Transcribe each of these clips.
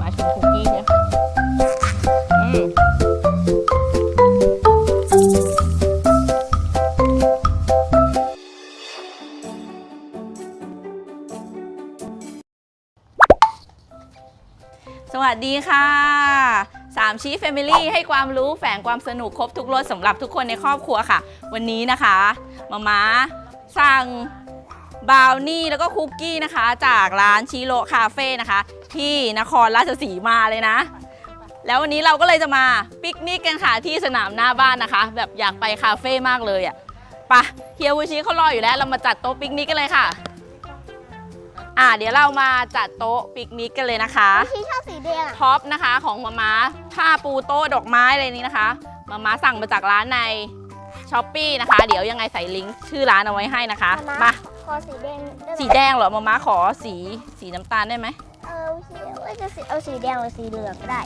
มาชมคุกกี้เนี่ยอืมสวัสดีค่ะสามชีแฟมิลี่ให้ความรู้แฝงความสนุกครบทุกรสสำหรับทุกคนในครอบครัวค่ะ วันนี้นะคะมามาสั่ง บราวนี่แล้วก็คุกกี้นะคะ จากร้านชิโรคาเฟ่นะคะ ที่นครราชสีมาเลยนะ แล้ววันนี้เราก็เลยจะมาปิกนิกกันค่ะที่สนามหน้าบ้านนะคะ แบบอยากไปคาเฟ่มากเลยอะไปะเฮียวูชิเขารออยู่แล้ว เรามาจัดโต๊ะปิกนิกกันเลยค่ะ อ่าเดี๋ยวเรามาจัดโต๊ะปิกนิกกันเลยนะคะพี่ชอบสีแดงอะท็อปนะคะของมาม่าผ้าปูโต๊ะดอกไม้อะไรนี้นะคะมาม่าสั่งมาจากร้านในช้อปปีนะคะ เดี๋ยวยังไงใส่ลิงก์ชื่อร้านเอาไว้ให้นะคะมามาข อสีแดงได้ไหมสีแดงเหรอมาม่าขอสีสีน้ำตาลได้ไหมเออสีว่าจะสีเอาสีแดงหรือสีเหลืองก็ได้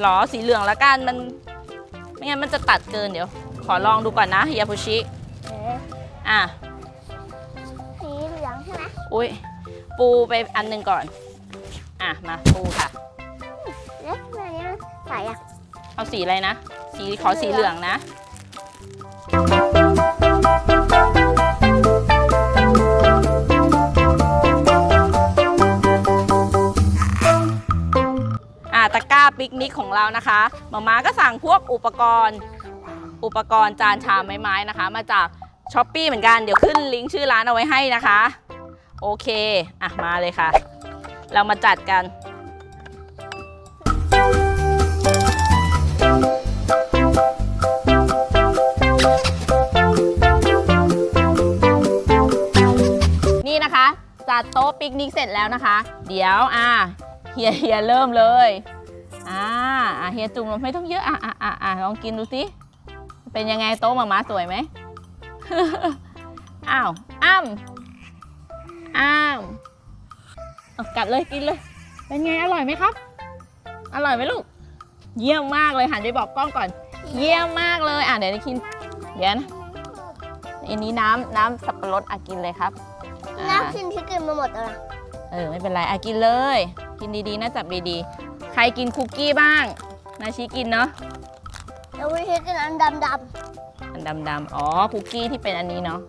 หรอสีเหลืองละกันมันไม่งั้นมันจะตัดเกินเดี๋ยว ขอลองดูก่อนนะยาพุชิเอออะสีเหลืองใช่ไหมอุ้ยปูไปอันหนึ่งก่อน อะมาปูค่ะเอ๊ะทำไมอันนี้มันใสอะเอาสีอะไรนะ สีขอสีเหลืองนะ ปิกนิกของเรานะคะมาม่าก็สั่งพวกอุปกรณ์ อุปกรณ์จานชามไม้ๆนะคะ มาจากช้อปปีเหมือนกันเดี๋ยวขึ้นลิงก์ชื่อร้านเอาไว้ให้นะคะ โอเค อะมาเลยค่ะ เรามาจัดกันนี่นะคะจัดโต๊ะปิกนิกเสร็จแล้วนะคะ เดี๋ยวอะเฮียเฮียเริ่มเลย อ่าอะเฮียจุ่มลงไม่ต้องเยอะอะอะอะอะลองกินดูสิเป็นยังไงโต๊ะหมาม้าสวยไหมอ้าวอ้ำอ้าวเอากัดเลยกินเลย เป็นไงอร่อยไหมครับ อร่อยไหมลูก เยี่ยมมากเลยหันไปบอกกล้องก่อน เยี่ยมมากเลยอะเดี๋ยวได้กินเดี๋ยวนะอันนี้น้ำน้ำสับปะรดอะกินเลยครับอ่าน้ำกินที่กินมาหมดแล้วล่ะเออไม่เป็นไรอะกินเลย กินดีๆนะจับดีๆ ใครกินคุกกี้บ้าง นาชีกินเนาะแล้ววิธีกินอันดำดอันดำๆอ๋อคุกกี้ที่เป็นอันนี้เนาะ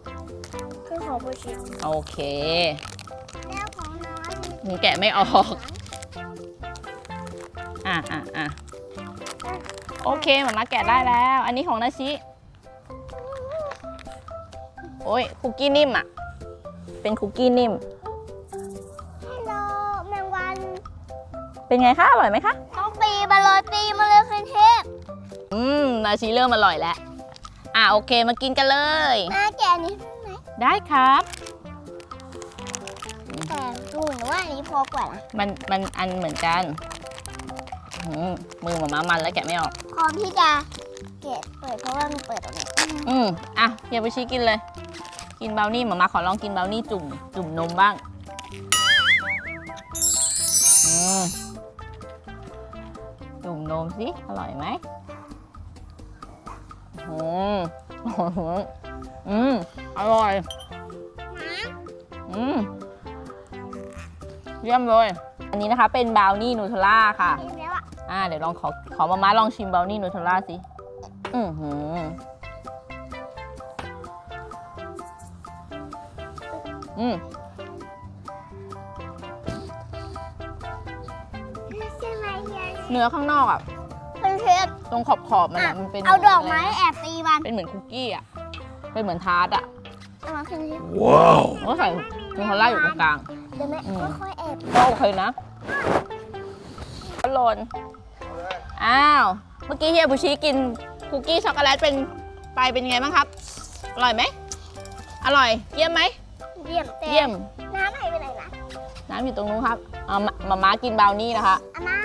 ำคือของผู้ชิมโอเคแล้วของน้อยมึงแกะไม่ออกอะอะอะโอเคหมามาแกะได้แล้ว อันนี้ของนาชิโอ้ยคุกกี้นิ่มอะเป็นคุกกี้นิ่ม เป็นไงคะอร่อยไหมคะ ต้องตีมาเลยตีมาเลยคืนเทพอืมนาชิเริ่มอร่อยแล้ว อะโอเคมากินกันเลยแม่แกะอันนี้ได้ไหมได้ครับ แต่ดูหนูว่าอันนี้พอกว่านะมันมันอันเหมือนกันอืมมือหมามามันแล้วแกะไม่ออก พร้อมที่จะเกะเปิดเพราะว่ามันเปิดตรงนี้อืมอะเฮียไปชี้กินเลย กินเบลนี่หมามาขอลองกินเบลนี่จุ่ม จุ่มนมบ้าง อืมจุ่ มนมสิ อร่อยไหมอืมอืม อร่อย อืม เยี่ยมเลย อันนี้นะคะเป็นบราวนี่นูเทลล่าค่ะกินแล้วอะอ่า เดี๋ยวลองขอขอมาม่าลองชิมบราวนี่นูเทลล่าสิ อือหือ อืม เนื้อข้างนอกอะคืนเทพตรงขอบขอบๆมันอะอะมันเป็นเอาดอกไม้แอบตีมันเป็นเหมือนคุกกี้อะเป็นเหมือนทาร์ตอะเอามาคืนเทพแล้วก็ใส่นูเทลล่าอยู่ตรงกลาง เดี๋ยวแม่อืม ค่อยๆแอบก็โอเคนะก็หล่นอ้าว เมื่อกี้เฮียบุชิกินคุกกี้ช็อกโกแลตเป็นไปเป็นไงบ้างครับ อร่อยไหม อร่อย เยี่ยมไหม เยี่ยมแต่เยี่ยม น้ำหายไปไหนนะน้ำอยู่ตรงนู้นครับเอามามาม่ากินบราวนี่นะคะอาม่าอืม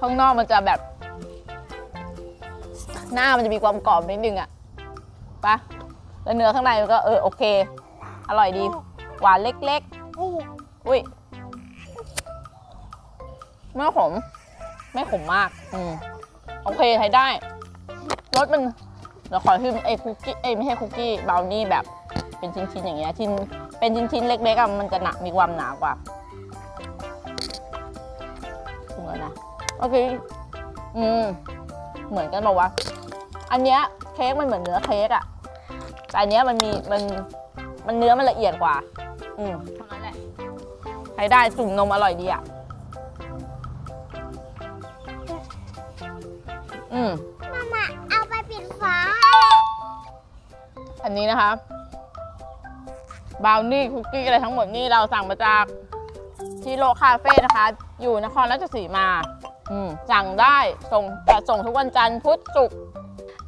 ข้างนอกมันจะแบบ หน้ามันจะมีความกรอบนิดนึงอะปะแล้วเนื้อข้างในมันก็เออโอเค อร่อยดี หวานเล็กๆ อุ้ยไม่ขม ไม่ขมมาก อืมโอเคใช้ได้ รสมันเดี๋ยวขอชิมไอ้คุกกี้เอ้ไม่ใช่คุกกี้เบราวนี่แบบเป็นชิ้นๆอย่างเงี้ยชิ้นเป็นชิ้นๆเล็กๆอะมันจะหนักมีความหนากว่า โอเค อืม เหมือนกันบอกว่า อันเนี้ยเค้กมันเหมือนเนื้อเค้กอะแต่อันเนี้ยมันมีมันมันเนื้อมันละเอียดกว่า อืมเท่านั้นแหละใช้ได้จุ่มนมอร่อยดีอะอืม มามาเอาไปปิดฝาอันนี้นะคะบราวนี่คุกกี้อะไรทั้งหมดนี่เราสั่งมาจากชิโรคาเฟ่นะคะ อยู่นครราชสีมา สั่งได้ส่งแต่ส่งทุกวันจันทร์พุธศุกร์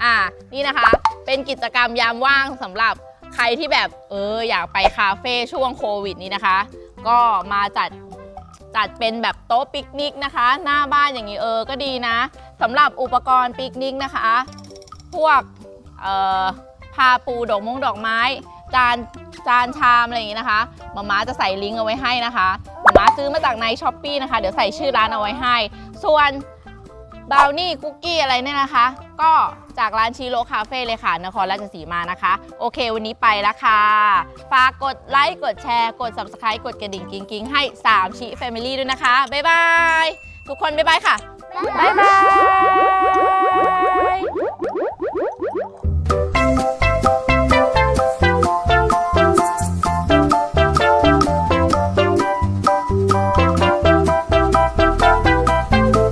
อ่านี่นะคะ เป็นกิจกรรมยามว่างสำหรับใครที่แบบเอออยากไปคาเฟ่ช่วงโควิดนี้นะคะ ก็มาจัดจัดเป็นแบบโต๊ะปิกนิกนะคะ หน้าบ้านอย่างนี้เออก็ดีนะสำหรับอุปกรณ์ปิกนิกนะคะ พวกเอ่อผ้าปูดอกมงดอกไม้ จานจานชามอะไรอย่างนี้นะคะมาม่าจะใส่ลิงก์เอาไว้ให้นะคะมาม่าซื้อมาจากในช้อปปีนะคะ เดี๋ยวใส่ชื่อร้านเอาไว้ให้ ส่วนบราวนี่คุกกี้อะไรเนี่ยนะคะ ก็จากร้านชิโร่คาเฟ่เลยค่ะนครราชสีมานะคะ โอเค วันนี้ไปแล้วค่ะ ฝากกดไลค์ กดแชร์ กด subscribe กดกระดิ่งกิ๊งๆ ให้ 3 ชิ Family ด้วยนะคะ บ๊ายบาย ทุกคน บ๊ายบายค่ะ บ๊ายบาย